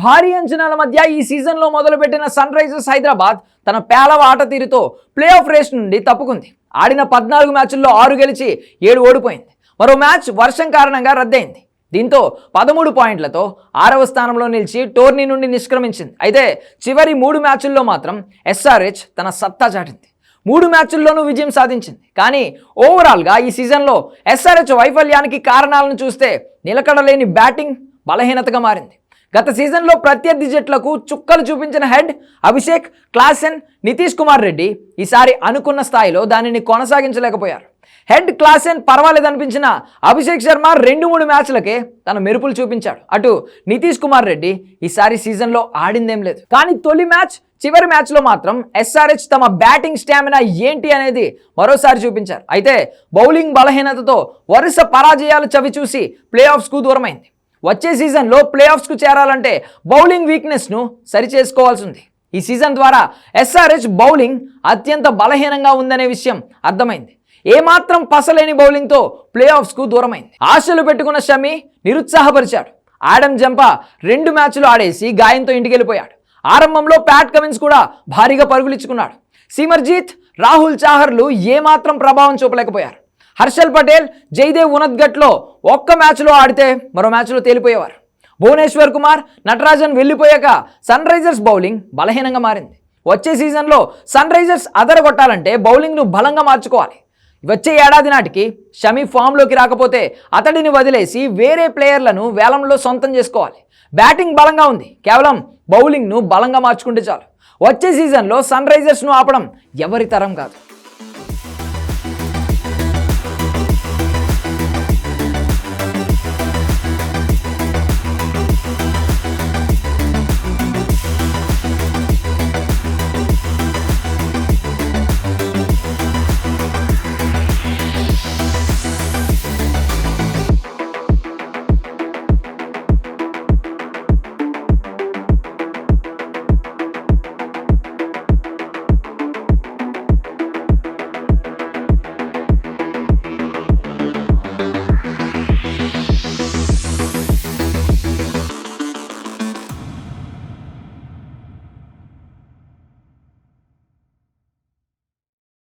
భారీ అంచనాల మధ్య ఈ సీజన్లో మొదలుపెట్టిన సన్ రైజర్స్ హైదరాబాద్ తన పేలవ ఆట తీరుతో ప్లే ఆఫ్ రేస్ నుండి తప్పుకుంది. ఆడిన పద్నాలుగు మ్యాచ్ల్లో ఆరు గెలిచి ఏడు ఓడిపోయింది. మరో మ్యాచ్ వర్షం కారణంగా రద్దయింది. దీంతో పదమూడు పాయింట్లతో ఆరవ స్థానంలో నిలిచి టోర్నీ నుండి నిష్క్రమించింది. అయితే చివరి మూడు మ్యాచ్ల్లో మాత్రం ఎస్ఆర్హెచ్ తన సత్తా చాటింది. మూడు మ్యాచ్ల్లోనూ విజయం సాధించింది. కానీ ఓవరాల్గా ఈ సీజన్లో ఎస్ఆర్హెచ్ వైఫల్యానికి కారణాలను చూస్తే నిలకడలేని బ్యాటింగ్ బలహీనతగా మారింది. గత సీజన్లో ప్రత్యర్థి జట్లకు చుక్కలు చూపించిన హెడ్ అభిషేక్ క్లాసెన్ నితీష్ కుమార్ రెడ్డి ఈసారి అనుకున్న స్థాయిలో దానిని కొనసాగించలేకపోయారు. హెడ్ క్లాసెన్ పర్వాలేదనిపించిన అభిషేక్ శర్మ రెండు మూడు మ్యాచ్లకే తన మెరుపులు చూపించాడు. అటు నితీష్ కుమార్ రెడ్డి ఈసారి సీజన్లో ఆడిందేం లేదు. కానీ తొలి మ్యాచ్ చివరి మ్యాచ్లో మాత్రం ఎస్ఆర్హెచ్ తమ బ్యాటింగ్ స్టామినా ఏంటి అనేది మరోసారి చూపించారు. అయితే బౌలింగ్ బలహీనతతో వరుస పరాజయాలు చవి చూసి ప్లే ఆఫ్స్కు దూరమైంది. వచ్చే సీజన్లో ప్లే ఆఫ్స్కు చేరాలంటే బౌలింగ్ వీక్నెస్ను సరిచేసుకోవాల్సి ఉంది ఈ సీజన్ ద్వారా ఎస్ఆర్హెచ్ బౌలింగ్ అత్యంత బలహీనంగా ఉందనే విషయం అర్థమైంది. ఏమాత్రం పసలేని బౌలింగ్తో ప్లే ఆఫ్స్కు దూరమైంది. ఆశలు పెట్టుకున్న షమి నిరుత్సాహపరిచాడు. ఆడమ్ జంపా రెండు మ్యాచ్లు ఆడేసి గాయంతో ఇంటికి వెళ్ళిపోయాడు ఆరంభంలో ప్యాట్ కమిన్స్ కూడా భారీగా పరుగులిచ్చుకున్నాడు. సిమర్జీత్ రాహుల్ చాహర్లు ఏమాత్రం ప్రభావం చూపలేకపోయారు. హర్షల్ పటేల్ జయదేవ్ ఉనద్గట్లో ఒక్క మ్యాచ్లో ఆడితే మరో మ్యాచ్లో తేలిపోయేవారు. భువనేశ్వర్ కుమార్ నటరాజన్ వెళ్ళిపోయాక సన్ రైజర్స్ బౌలింగ్ బలహీనంగా మారింది. వచ్చే సీజన్లో సన్ రైజర్స్ అదరగొట్టాలంటే బౌలింగ్ను బలంగా మార్చుకోవాలి. వచ్చే ఏడాది నాటికి షమి ఫామ్లోకి రాకపోతే అతడిని వదిలేసి వేరే ప్లేయర్లను వేలంలో సొంతం చేసుకోవాలి. బ్యాటింగ్ బలంగా ఉంది. కేవలం బౌలింగ్ను బలంగా మార్చుకుంటే చాలు. వచ్చే సీజన్లో సన్ రైజర్స్ను ఆపడం ఎవరి తరం కాదు.